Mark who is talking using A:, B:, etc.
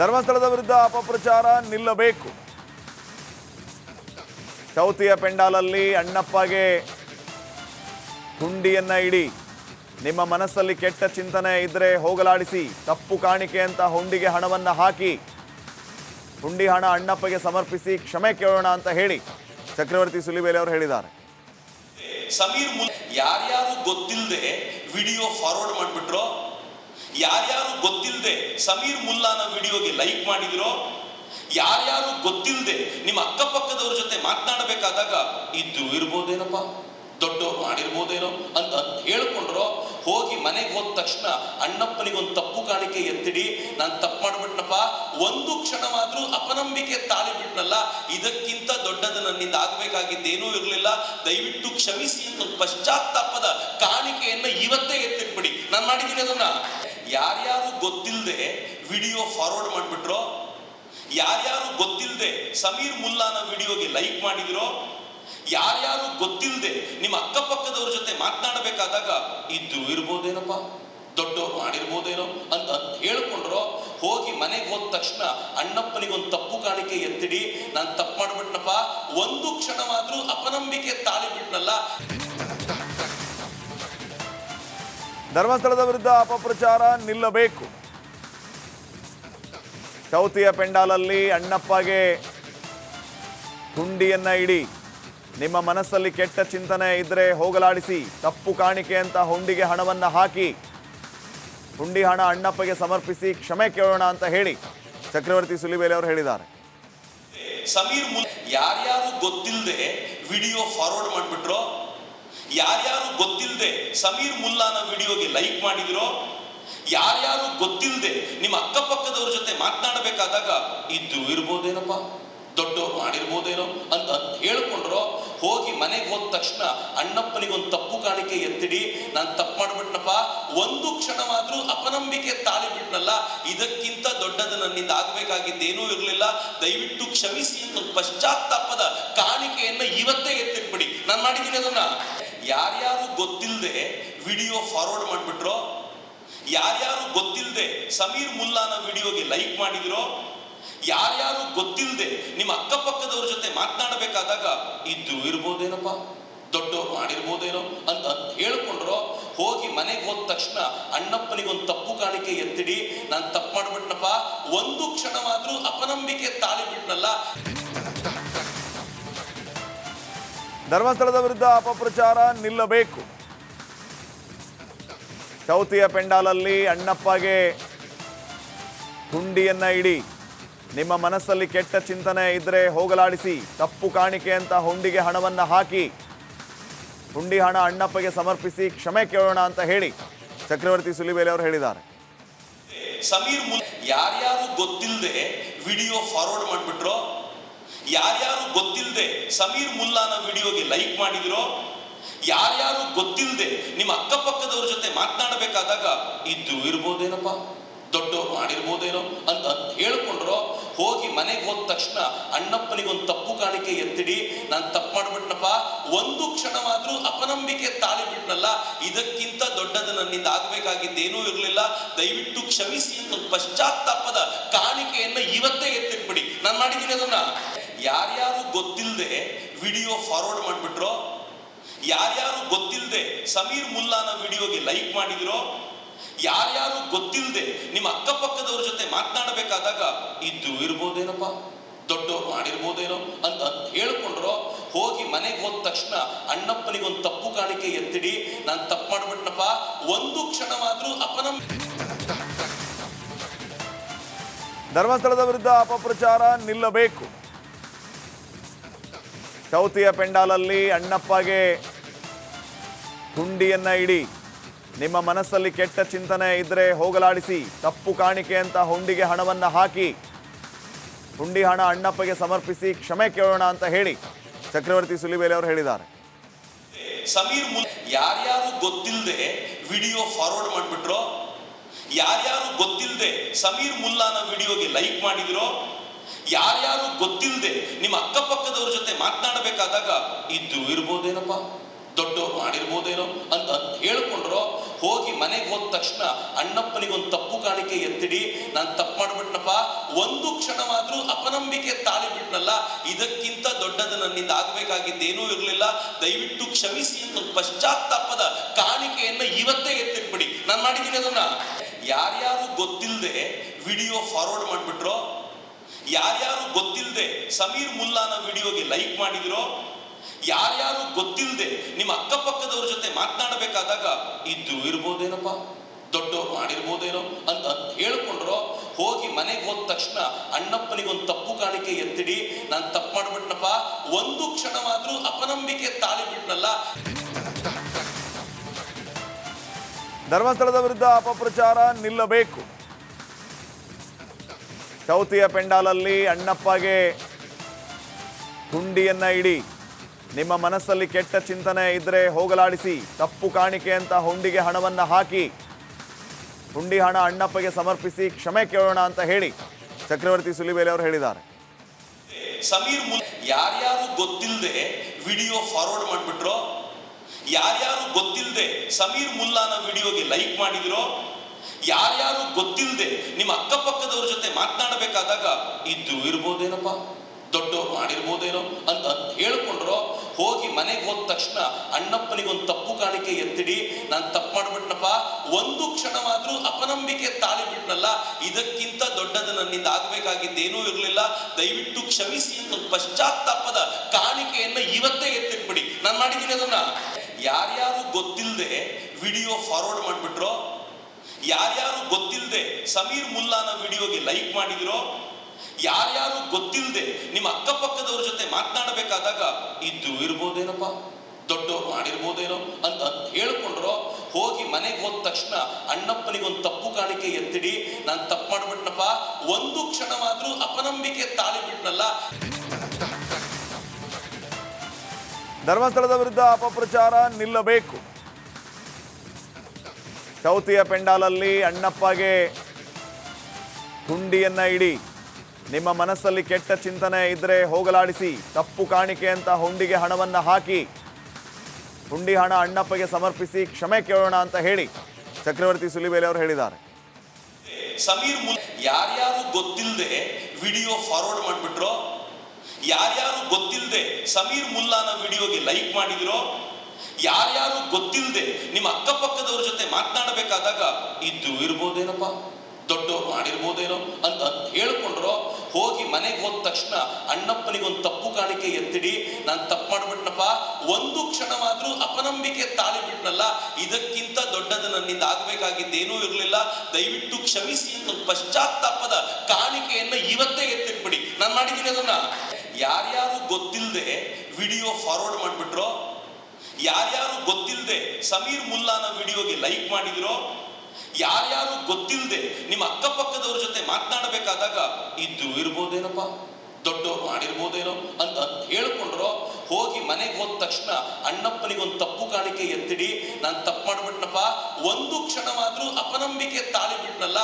A: ಧರ್ಮಸ್ಥಳದ ವಿರುದ್ಧ ಅಪಪ್ರಚಾರ ನಿಲ್ಲಬೇಕು. ಚೌತಿಯ ಪೆಂಡಾಲಲ್ಲಿ ಅಣ್ಣಪ್ಪಗೆ ಹುಂಡಿಯನ್ನ ಇಡಿ. ನಿಮ್ಮ ಮನಸ್ಸಲ್ಲಿ ಕೆಟ್ಟ ಚಿಂತನೆ ಇದ್ರೆ ಹೋಗಲಾಡಿಸಿ. ತಪ್ಪು ಕಾಣಿಕೆ ಅಂತ ಹುಂಡಿಗೆ ಹಣವನ್ನ ಹಾಕಿ. ಹುಂಡಿ ಹಣ ಅಣ್ಣಪ್ಪಗೆ ಸಮರ್ಪಿಸಿ ಕ್ಷಮೆ ಕೇಳೋಣ ಅಂತ ಹೇಳಿ ಚಕ್ರವರ್ತಿ ಸುಲಿಬೇಲೆ ಅವರು ಹೇಳಿದ್ದಾರೆ.
B: ಸಮೀರ್ ಯಾರ್ಯಾರು ಗೊತ್ತಿಲ್ಲದೆ ವಿಡಿಯೋ ಫಾರ್ವರ್ಡ್ ಮಾಡಿಬಿಟ್ರೋ ಯಾರ್ಯಾರು ಗೊತ್ತಿಲ್ಲದೆ ಸಮೀರ್ ಮುಲ್ಲಾನ ವಿಡಿಯೋಗೆ ಲೈಕ್ ಮಾಡಿದಿರೋ, ಯಾರ್ಯಾರು ಗೊತ್ತಿಲ್ಲದೆ ನಿಮ್ಮ ಅಕ್ಕಪಕ್ಕದವ್ರ ಜೊತೆ ಮಾತನಾಡಬೇಕಾದಾಗ, ಇದ್ರು ಇರ್ಬೋದೇನಪ್ಪ? ದೊಡ್ಡವ್ರು ಮಾಡಿರ್ಬೋದೇನೋ ಅಂತ ಹೇಳ್ಕೊಂಡ್ರೋ, ಹೋಗಿ ಮನೆಗೆ ಹೋದ ತಕ್ಷಣ ಅಣ್ಣಪ್ಪನಿಗೊಂದು ತಪ್ಪು ಕಾಣಿಕೆ ಎತ್ತಿಡಿ, ನಾನು ತಪ್ಪು ಮಾಡ್ಬಿಟ್ನಪ್ಪ. ಒಂದು ಕ್ಷಣವಾದ್ರೂ ಅಪನಂಬಿಕೆ ತಾಳಿ ಬಿಟ್ನಲ್ಲ, ಇದಕ್ಕಿಂತ ದೊಡ್ಡದು ನನ್ನಿಂದ ಆಗಬೇಕಾಗಿದ್ದೇನೂ ಇರಲಿಲ್ಲ. ದಯವಿಟ್ಟು ಕ್ಷಮಿಸಿ ಅಂತ ಪಶ್ಚಾತ್ತಾಪದ ಕಾಣಿಕೆಯನ್ನ ಇವತ್ತೇ ಎತ್ತಿಟ್ಬಿಡಿ. ನಾನು ಮಾಡಿದ್ದೀನಿ ಅದನ್ನ. ಯಾರ್ಯಾರು ಗೊತ್ತಿಲ್ಲದೆ ವಿಡಿಯೋ ಫಾರ್ವರ್ಡ್ ಮಾಡಿಬಿಟ್ರೋ, ಯಾರ್ಯಾರು ಗೊತ್ತಿಲ್ಲದೆ ಸಮೀರ್ ಮುಲ್ಲಾನ ವಿಡಿಯೋಗೆ ಲೈಕ್ ಮಾಡಿದಿರೋ, ಯಾರ್ಯಾರು ಗೊತ್ತಿಲ್ಲದೆ ನಿಮ್ಮ ಅಕ್ಕಪಕ್ಕದವ್ರ ಜೊತೆ ಮಾತನಾಡಬೇಕಾದಾಗ, ಇದ್ದು ಇರ್ಬೋದೇನಪ್ಪ? ದೊಡ್ಡವ್ರು ಮಾಡಿರ್ಬೋದೇನೋ ಅಂತ ಹೇಳ್ಕೊಂಡ್ರೋ, ಹೋಗಿ ಮನೆಗೆ ಹೋದ ತಕ್ಷಣ ಅಣ್ಣಪ್ಪನಿಗೊಂದು ತಪ್ಪು ಕಾಣಿಕೆ ಎತ್ತಿಡಿ, ನಾನು ತಪ್ಪು ಮಾಡ್ಬಿಟ್ನಪ್ಪ, ಒಂದು ಕ್ಷಣವಾದರೂ ಅಪನಂಬಿಕೆ ತಾಳಿ
A: ಧರ್ಮಸ್ಥಳದ ವಿರುದ್ಧ ಅಪಪ್ರಚಾರ ನಿಲ್ಲಬೇಕು. ಚೌತಿಯ ಪೆಂಡಾಲಲ್ಲಿ ಅಣ್ಣಪ್ಪಗೆ ಹುಂಡಿಯನ್ನ ಇಡಿ. ನಿಮ್ಮ ಮನಸ್ಸಲ್ಲಿ ಕೆಟ್ಟ ಚಿಂತನೆ ಇದ್ರೆ ಹೋಗಲಾಡಿಸಿ. ತಪ್ಪು ಕಾಣಿಕೆ ಅಂತ ಹುಂಡಿಗೆ ಹಣವನ್ನು ಹಾಕಿ. ಹುಂಡಿ ಹಣ ಅಣ್ಣಪ್ಪಗೆ ಸಮರ್ಪಿಸಿ ಕ್ಷಮೆ ಕೇಳೋಣ ಅಂತ ಹೇಳಿ ಚಕ್ರವರ್ತಿ ಸುಲಿಬೇಲೆ ಅವರು ಹೇಳಿದ್ದಾರೆ.
B: ಸಮೀರ್ ಯಾರ್ಯಾರು ಗೊತ್ತಿಲ್ಲದೆ ವಿಡಿಯೋ ಫಾರ್ವರ್ಡ್ ಮಾಡಿಬಿಟ್ರೋ ಯಾರ್ಯಾರು ಗೊತ್ತಿಲ್ಲದೆ ಸಮೀರ್ ಮುಲ್ಲಾನ ವಿಡಿಯೋಗೆ ಲೈಕ್ ಮಾಡಿದಿರೋ, ಯಾರ್ಯಾರು ಗೊತ್ತಿಲ್ಲದೆ ನಿಮ್ಮ ಅಕ್ಕಪಕ್ಕದವ್ರ ಜೊತೆ ಮಾತನಾಡಬೇಕಾದಾಗ, ಇದ್ದು ಇರ್ಬೋದೇನಪ್ಪ? ದೊಡ್ಡವ್ರು ಮಾಡಿರ್ಬೋದೇನೋ ಅಂತ ಹೇಳ್ಕೊಂಡ್ರೋ. ಹೋಗಿ ಮನೆಗೆ ಹೋದ ತಕ್ಷಣ ಅಣ್ಣಪ್ಪನಿಗೊಂದು ತಪ್ಪು ಕಾಣಿಕೆ ಎತ್ತಿಡಿ, ನಾನು ತಪ್ಪು ಮಾಡ್ಬಿಟ್ನಪ್ಪ. ಒಂದು ಕ್ಷಣವಾದರೂ ಅಪನಂಬಿಕೆ ತಾಳಿ ಬಿಟ್ನಲ್ಲ ಇದಕ್ಕಿಂತ ದೊಡ್ಡದು ನನ್ನಿಂದ ಆಗಬೇಕಾಗಿದ್ದೇನೂ ಇರಲಿಲ್ಲ. ದಯವಿಟ್ಟು ಕ್ಷಮಿಸಿ ಅಂತ ಪಶ್ಚಾತ್ತಾಪದ ಕಾಣಿಕೆಯನ್ನ ಇವತ್ತೇ ಎತ್ತಿಟ್ಬಿಡಿ. ನಾನು ಮಾಡಿದ್ದೀನಿ ಅದನ್ನ. ಯಾರ್ಯಾರು ಗೊತ್ತಿಲ್ಲದೆ ವಿಡಿಯೋ ಫಾರ್ವರ್ಡ್ ಮಾಡಿಬಿಟ್ರೋ, ಯಾರ್ಯಾರು ಗೊತ್ತಿಲ್ಲದೆ ಸಮೀರ್ ಮುಲ್ಲಾನ ವಿಡಿಯೋಗೆ ಲೈಕ್ ಮಾಡಿದಿರೋ, ಯಾರ್ಯಾರು ಗೊತ್ತಿಲ್ಲದೆ ನಿಮ್ಮ ಅಕ್ಕಪಕ್ಕದವ್ರ ಜೊತೆ ಮಾತನಾಡಬೇಕಾದಾಗ, ಇದ್ರು ಇರ್ಬೋದೇನಪ್ಪ, ದೊಡ್ಡವ್ರು ಮಾಡಿರ್ಬೋದೇನೋ ಅಂತ ಹೇಳ್ಕೊಂಡ್ರೋ, ಹೋಗಿ ಮನೆಗೆ ಹೋದ ತಕ್ಷಣ ಅಣ್ಣಪ್ಪನಿಗೊಂದು ತಪ್ಪು ಕಾಣಿಕೆ ಎತ್ತಿಡಿ, ನಾನು ತಪ್ಪು ಮಾಡ್ಬಿಟ್ನಪ್ಪ, ಒಂದು ಕ್ಷಣವಾದ್ರೂ ಅಪನಂಬಿಕೆ ತಾಳಿ ಬಿಟ್ನಲ್ಲ
A: ಧರ್ಮಸ್ಥಳದ ವಿರುದ್ಧ ಅಪಪ್ರಚಾರ ನಿಲ್ಲಬೇಕು. ಚೌತಿಯ ಪೆಂಡಾಲಲ್ಲಿ ಅಣ್ಣಪ್ಪಗೆ ಹುಂಡಿಯನ್ನ ಇಡಿ. ನಿಮ್ಮ ಮನಸ್ಸಲ್ಲಿ ಕೆಟ್ಟ ಚಿಂತನೆ ಇದ್ರೆ ಹೋಗಲಾಡಿಸಿ. ತಪ್ಪು ಕಾಣಿಕೆ ಅಂತ ಹುಂಡಿಗೆ ಹಣವನ್ನು ಹಾಕಿ. ಹುಂಡಿ ಹಣ ಅಣ್ಣಪ್ಪಗೆ ಸಮರ್ಪಿಸಿ ಕ್ಷಮೆ ಕೇಳೋಣ ಅಂತ ಹೇಳಿ. ಚಕ್ರವರ್ತಿ ಸುಲಿಬೇಲೆ ಅವರು ಹೇಳಿದ್ದಾರೆ.
B: ಸಮೀರ್ ಯಾರ್ಯಾರು ಗೊತ್ತಿಲ್ಲದೆ ವಿಡಿಯೋ ಫಾರ್ವರ್ಡ್ ಮಾಡಿಬಿಟ್ರೋ ಯಾರ್ಯಾರು ಗೊತ್ತಿಲ್ಲದೆ ಸಮೀರ್ ಮುಲ್ಲಾನ ವಿಡಿಯೋಗೆ ಲೈಕ್ ಮಾಡಿದಿರೋ, ಯಾರ್ಯಾರು ಗೊತ್ತಿಲ್ಲದೆ ನಿಮ್ಮ ಅಕ್ಕಪಕ್ಕದವ್ರ ಜೊತೆ ಮಾತನಾಡಬೇಕಾದಾಗ, ಇದ್ರು ಇರ್ಬೋದೇನಪ್ಪ? ದೊಡ್ಡವ್ರು ಮಾಡಿರ್ಬೋದೇನೋ ಅಂತ ಹೇಳ್ಕೊಂಡ್ರೋ. ಹೋಗಿ ಮನೆಗೆ ಹೋದ ತಕ್ಷಣ ಅಣ್ಣಪ್ಪನಿಗೊಂದು ತಪ್ಪು ಕಾಣಿಕೆ ಎತ್ತಿಡಿ, ನಾನು ತಪ್ಪು ಮಾಡ್ಬಿಟ್ನಪ್ಪ. ಒಂದು ಕ್ಷಣವಾದ್ರೂ ಅಪನಂಬಿಕೆ ತಾಳಿ ಬಿಟ್ನಲ್ಲ, ಇದಕ್ಕಿಂತ ದೊಡ್ಡದು ನನ್ನಿಂದ ಆಗಬೇಕಾಗಿದ್ದೇನೂ ಇರಲಿಲ್ಲ. ದಯವಿಟ್ಟು ಕ್ಷಮಿಸಿ ಅಂತ ಪಶ್ಚಾತ್ತಾಪದ ಕಾಣಿಕೆಯನ್ನ ಇವತ್ತೇ ಎತ್ತಿಟ್ಬಿಡಿ. ನಾನು ಮಾಡಿದ್ದೀನಿ ಅದನ್ನ. ಯಾರ್ಯಾರು ಗೊತ್ತಿಲ್ಲದೆ ವಿಡಿಯೋ ಫಾರ್ವರ್ಡ್ ಮಾಡಿಬಿಟ್ರೋ, ಯಾರ್ಯಾರು ಗೊತ್ತಿಲ್ಲದೆ ಸಮೀರ್ ಮುಲ್ಲಾನ ವಿಡಿಯೋಗೆ ಲೈಕ್ ಮಾಡಿದಿರೋ, ಯಾರ್ಯಾರು ಗೊತ್ತಿಲ್ಲದೆ ನಿಮ್ಮ ಅಕ್ಕಪಕ್ಕದವ್ರ ಜೊತೆ ಮಾತನಾಡಬೇಕಾದಾಗ, ಇದ್ರು ಇರ್ಬೋದೇನಪ್ಪ, ದೊಡ್ಡವ್ರು ಮಾಡಿರ್ಬೋದೇನೋ ಅಂತ ಹೇಳ್ಕೊಂಡ್ರೋ, ಹೋಗಿ ಮನೆಗೆ ಹೋದ ತಕ್ಷಣ ಅಣ್ಣಪ್ಪನಿಗೊಂದು ತಪ್ಪು ಕಾಣಿಕೆ ಎತ್ತಿಡಿ, ನಾನು ತಪ್ಪು ಮಾಡ್ಬಿಟ್ನಪ್ಪ, ಒಂದು ಕ್ಷಣವಾದ್ರೂ ಅಪನಂ
A: ಧರ್ಮಸ್ಥಳದ ವಿರುದ್ಧ ಅಪಪ್ರಚಾರ ನಿಲ್ಲಬೇಕು. ಚೌತಿಯ ಪೆಂಡಾಲಲ್ಲಿ ಅಣ್ಣಪ್ಪಗೆ ಹುಂಡಿಯನ್ನ ಇಡಿ. ನಿಮ್ಮ ಮನಸ್ಸಲ್ಲಿ ಕೆಟ್ಟ ಚಿಂತನೆ ಇದ್ರೆ ಹೋಗಲಾಡಿಸಿ. ತಪ್ಪು ಕಾಣಿಕೆ ಅಂತ ಹುಂಡಿಗೆ ಹಣವನ್ನು ಹಾಕಿ. ಹುಂಡಿ ಹಣ ಅಣ್ಣಪ್ಪಗೆ ಸಮರ್ಪಿಸಿ ಕ್ಷಮೆ ಕೇಳೋಣ ಅಂತ ಹೇಳಿ ಚಕ್ರವರ್ತಿ ಸುಲಿಬೇಲೆ ಅವರು ಹೇಳಿದ್ದಾರೆ.
B: ಸಮೀರ್ ಯಾರ್ಯಾರು ಗೊತ್ತಿಲ್ಲದೆ ವಿಡಿಯೋ ಫಾರ್ವರ್ಡ್ ಮಾಡಿಬಿಟ್ರು, ಯಾರ್ಯಾರು ಗೊತ್ತಿಲ್ಲದೆ ಸಮೀರ್ ಮುಲ್ಲಾನ ವಿಡಿಯೋಗೆ ಲೈಕ್ ಮಾಡಿದಿರೋ ಯಾರ್ಯಾರು ಗೊತ್ತಿಲ್ಲದೆ ನಿಮ್ಮ ಅಕ್ಕಪಕ್ಕದವ್ರ ಜೊತೆ ಮಾತನಾಡಬೇಕಾದಾಗ, ಇದ್ದು ಇರ್ಬೋದೇನಪ್ಪ? ದೊಡ್ಡವ್ರು ಮಾಡಿರ್ಬೋದೇನೋ ಅಂತ ಹೇಳ್ಕೊಂಡ್ರು, ಹೋಗಿ ಮನೆಗೆ ಹೋದ ತಕ್ಷಣ ಅಣ್ಣಪ್ಪನಿಗೆ ಒಂದು ತಪ್ಪು ಕಾಣಿಕೆ ಎತ್ತಿಡಿ, ನಾನು ತಪ್ಪು ಮಾಡ್ಬಿಟ್ನಪ್ಪ. ಒಂದು ಕ್ಷಣವಾದ್ರೂ ಅಪನಂಬಿಕೆ ತಾಳಿ ಬಿಟ್ನಲ್ಲ ಇದಕ್ಕಿಂತ ದೊಡ್ಡದು ನನ್ನಿಂದ ಆಗಬೇಕಾಗಿದ್ದೇನೂ ಇರಲಿಲ್ಲ. ದಯವಿಟ್ಟು ಕ್ಷಮಿಸಿ ಅಂತ ಪಶ್ಚಾತ್ತಾಪದ ಕಾಣಿಕೆಯನ್ನ ಇವತ್ತೇ ಎತ್ತಿಟ್ಬಿಡಿ. ನಾನು ಮಾಡಿದ್ದೀನಿ ಅದನ್ನ. ಯಾರ್ಯಾರು ಗೊತ್ತಿಲ್ಲದೆ ವಿಡಿಯೋ ಫಾರ್ವರ್ಡ್ ಮಾಡ್ಬಿಟ್ರೋ ಯಾರ್ಯಾರು ಗೊತ್ತಿಲ್ಲದೆ ಸಮೀರ್ ಮುಲ್ಲಾನ ವಿಡಿಯೋಗೆ ಲೈಕ್ ಮಾಡಿದಿರೋ, ಯಾರ್ಯಾರು ಗೊತ್ತಿಲ್ಲದೆ ನಿಮ್ಮ ಅಕ್ಕಪಕ್ಕದವ್ರ ಜೊತೆ ಮಾತನಾಡಬೇಕಾದಾಗ, ಇದ್ರು ಇರ್ಬೋದೇನಪ್ಪ? ದೊಡ್ಡವ್ರು ಮಾಡಿರ್ಬೋದೇನೋ ಅಂತ ಹೇಳ್ಕೊಂಡ್ರು. ಹೋಗಿ ಮನೆಗೆ ಹೋದ ತಕ್ಷಣ ಅಣ್ಣಪ್ಪನಿಗೆ ಒಂದು ತಪ್ಪು ಕಾಣಿಕೆ ಎತ್ತಿಡಿ, ನಾನು ತಪ್ಪು ಮಾಡ್ಬಿಟ್ನಪ್ಪ. ಒಂದು ಕ್ಷಣವಾದ್ರೂ ಅಪನಂಬಿಕೆ ತಾಳಿ ಬಿಟ್ನಲ್ಲ.
A: ಧರ್ಮಸ್ಥಳದ ವಿರುದ್ಧ ಅಪಪ್ರಚಾರ ನಿಲ್ಲಬೇಕು. ಚೌತಿಯ ಪೆಂಡಾಲಲ್ಲಿ ಅಣ್ಣಪ್ಪಗೆ ಹುಂಡಿಯನ್ನ ಇಡಿ. ನಿಮ್ಮ ಮನಸ್ಸಲ್ಲಿ ಕೆಟ್ಟ ಚಿಂತನೆ ಇದ್ರೆ ಹೋಗಲಾಡಿಸಿ. ತಪ್ಪು ಕಾಣಿಕೆ ಅಂತ ಹುಂಡಿಗೆ ಹಣವನ್ನು ಹಾಕಿ. ಹುಂಡಿ ಹಣ ಅಣ್ಣಪ್ಪಗೆ ಸಮರ್ಪಿಸಿ ಕ್ಷಮೆ ಕೇಳೋಣ ಅಂತ ಹೇಳಿ ಚಕ್ರವರ್ತಿ ಸುಲಿಬೇಲೆ ಅವರು ಹೇಳಿದ್ದಾರೆ.
B: ಸಮೀರ್ ಯಾರ್ಯಾರು ಗೊತ್ತಿಲ್ಲದೆ ವಿಡಿಯೋ ಫಾರ್ವರ್ಡ್ ಮಾಡ್ಬಿಟ್ರೋ, ಯಾರ್ಯಾರು ಗೊತ್ತಿಲ್ಲದೆ ಸಮೀರ್ ಮುಲ್ಲಾನ ವಿಡಿಯೋಗೆ ಲೈಕ್ ಮಾಡಿದಿರೋ ಯಾರ್ಯಾರು ಗೊತ್ತಿಲ್ಲದೆ ನಿಮ್ಮ ಅಕ್ಕಪಕ್ಕದವ್ರ ಜೊತೆ ಮಾತನಾಡಬೇಕಾದಾಗ ಇದ್ರು ಇರ್ಬೋದೇನಪ್ಪ? ದೊಡ್ಡವ್ರು ಮಾಡಿರ್ಬೋದೇನೋ ಅಂತ ಹೇಳ್ಕೊಂಡ್ರು, ಹೋಗಿ ಮನೆಗೆ ಹೋದ ತಕ್ಷಣ ಅಣ್ಣಪ್ಪನಿಗೆ ಒಂದು ತಪ್ಪು ಕಾಣಿಕೆ ಎತ್ತಿಡಿ, ನಾನು ತಪ್ಪು ಮಾಡ್ಬಿಟ್ನಪ್ಪ. ಒಂದು ಕ್ಷಣವಾದ್ರೂ ಅಪನಂಬಿಕೆ ತಾಳಿ ಬಿಟ್ನಲ್ಲ, ಇದಕ್ಕಿಂತ ದೊಡ್ಡದು ನನ್ನಿಂದ ಆಗ್ಬೇಕಾಗಿದ್ದೇನೂ ಇರಲಿಲ್ಲ. ದಯವಿಟ್ಟು ಕ್ಷಮಿಸಿ ಅಂತ ಪಶ್ಚಾತ್ತಾಪದ ಕಾಣಿಕೆಯನ್ನ ಇವತ್ತೇ ಎತ್ತಿಟ್ಬಿಡಿ. ನಾನು ಮಾಡಿದ್ದೀನಿ ಅದನ್ನ. ಯಾರ್ಯಾರು ಗೊತ್ತಿಲ್ಲದೆ ವಿಡಿಯೋ ಫಾರ್ವರ್ಡ್ ಮಾಡ್ಬಿಟ್ರೋ ಯಾರ್ಯಾರು ಗೊತ್ತಿಲ್ಲದೆ ಸಮೀರ್ ಮುಲ್ಲಾನ ವಿಡಿಯೋಗೆ ಲೈಕ್ ಮಾಡಿದಿರೋ, ಯಾರ್ಯಾರು ಗೊತ್ತಿಲ್ಲದೆ ನಿಮ್ಮ ಅಕ್ಕಪಕ್ಕದವ್ರ ಜೊತೆ ಮಾತನಾಡಬೇಕಾದಾಗ, ಇದ್ರು ಇರ್ಬೋದೇನಪ್ಪ, ದೊಡ್ಡವ್ರು ಮಾಡಿರ್ಬೋದೇನೋ ಅಂತ ಹೇಳ್ಕೊಂಡ್ರೋ. ಹೋಗಿ ಮನೆಗೆ ಹೋದ ತಕ್ಷಣ ಅಣ್ಣಪ್ಪನಿಗೆ ಒಂದು ತಪ್ಪು ಕಾಣಿಕೆ ಎತ್ತಿಡಿ, ನಾನು ತಪ್ಪು ಮಾಡ್ಬಿಟ್ನಪ್ಪ. ಒಂದು ಕ್ಷಣವಾದ್ರೂ ಅಪನಂಬಿಕೆ ತಾಳಿ ಬಿಟ್ನಲ್ಲ.
A: ಧರ್ಮಸ್ಥಳದ ವಿರುದ್ಧ ಅಪಪ್ರಚಾರ ನಿಲ್ಲಬೇಕು. ಚೌತಿಯ ಪೆಂಡಾಲಲ್ಲಿ ಅಣ್ಣಪ್ಪಗೆ ಹುಂಡಿಯನ್ನ ಇಡಿ. ನಿಮ್ಮ ಮನಸ್ಸಲ್ಲಿ ಕೆಟ್ಟ ಚಿಂತನೆ ಇದ್ರೆ ಹೋಗಲಾಡಿಸಿ. ತಪ್ಪು ಕಾಣಿಕೆ ಅಂತ ಹುಂಡಿಗೆ ಹಣವನ್ನ ಹಾಕಿ. ಹುಂಡಿ ಹಣ ಅಣ್ಣಪ್ಪಗೆ ಸಮರ್ಪಿಸಿ ಕ್ಷಮೆ ಕೇಳೋಣ ಅಂತ ಹೇಳಿ ಚಕ್ರವರ್ತಿ ಸುಲಿಬೇಲೆ ಅವರು ಹೇಳಿದ್ದಾರೆ.
B: ಸಮೀರ್ ಯಾರ್ಯಾರು ಗೊತ್ತಿಲ್ಲದೆ ವಿಡಿಯೋ ಫಾರ್ವರ್ಡ್ ಮಾಡ್ಬಿಟ್ರೋ, ಯಾರ್ಯಾರು ಗೊತ್ತಿಲ್ಲದೆ ಸಮೀರ್ ಮುಲ್ಲಾನ ವಿಡಿಯೋಗೆ ಲೈಕ್ ಮಾಡಿದಿರೋ, ಯಾರ್ಯಾರು ಗೊತ್ತಿಲ್ಲದೆ ನಿಮ್ಮ ಅಕ್ಕಪಕ್ಕದವ್ರ ಜೊತೆ ಮಾತನಾಡಬೇಕಾದಾಗ ಇದ್ರು ಇರ್ಬೋದೇನಪ್ಪ? ದೊಡ್ಡವ್ರು ಮಾಡಿರ್ಬೋದೇನೋ ಅಂತ ಹೇಳ್ಕೊಂಡ್ರು. ಹೋಗಿ ಮನೆಗೆ ಹೋದ ತಕ್ಷಣ ಅಣ್ಣಪ್ಪನಿಗೆ ಒಂದು ತಪ್ಪು ಕಾಣಿಕೆ ಎತ್ತಿಡಿ. ನಾನು ತಪ್ಪು ಮಾಡಿಬಿಟ್ನಪ್ಪ. ಒಂದು ಕ್ಷಣವಾದ್ರೂ ಅಪನಂಬಿಕೆ ತಾಳಿ ಬಿಟ್ನಲ್ಲ. ಇದಕ್ಕಿಂತ ದೊಡ್ಡದು ನನ್ನಿಂದ ಆಗ್ಬೇಕಾಗಿದ್ದೇನೂ ಇರಲಿಲ್ಲ. ದಯವಿಟ್ಟು ಕ್ಷಮಿಸಿ ಅಂತ ಪಶ್ಚಾತ್ತಾಪದ ಕಾಣಿಕೆಯನ್ನ ಇವತ್ತೇ ಎತ್ತಿಟ್ಬಿಡಿ. ನಾನು ಮಾಡಿದ್ದೀನಿ ಅದನ್ನ. ಯಾರ್ಯಾರು ಗೊತ್ತಿಲ್ಲದೆ ವಿಡಿಯೋ ಫಾರ್ವರ್ಡ್ ಮಾಡ್ಬಿಟ್ರೋ ಯಾರ್ಯಾರು ಗೊತ್ತಿಲ್ಲದೆ ಸಮೀರ್ ಮುಲ್ಲಾನ ವಿಡಿಯೋಗೆ ಲೈಕ್ ಮಾಡಿದ್ರೋ, ಯಾರ್ಯಾರು ಗೊತ್ತಿಲ್ಲದೆ ನಿಮ್ಮ ಅಕ್ಕಪಕ್ಕದವ್ರ ಜೊತೆ ಮಾತನಾಡಬೇಕಾದಾಗ, ಇದ್ರು ಇರ್ಬೋದೇನಪ್ಪ? ದೊಡ್ಡವ್ರು ಮಾಡಿರ್ಬೋದೇನೋ ಅಂತ ಹೇಳ್ಕೊಂಡ್ರು. ಹೋಗಿ ಮನೆಗೆ ಹೋದ ತಕ್ಷಣ ಅಣ್ಣಪ್ಪನಿಗೆ ಒಂದು ತಪ್ಪು ಕಾಣಿಕೆ ಎತ್ತಿಡಿ, ನಾನು ತಪ್ಪು ಮಾಡ್ಬಿಟ್ನಪ್ಪ. ಒಂದು ಕ್ಷಣವಾದ್ರೂ ಅಪನಂಬಿಕೆ ತಾಳಿ ಬಿಟ್ನಲ್ಲ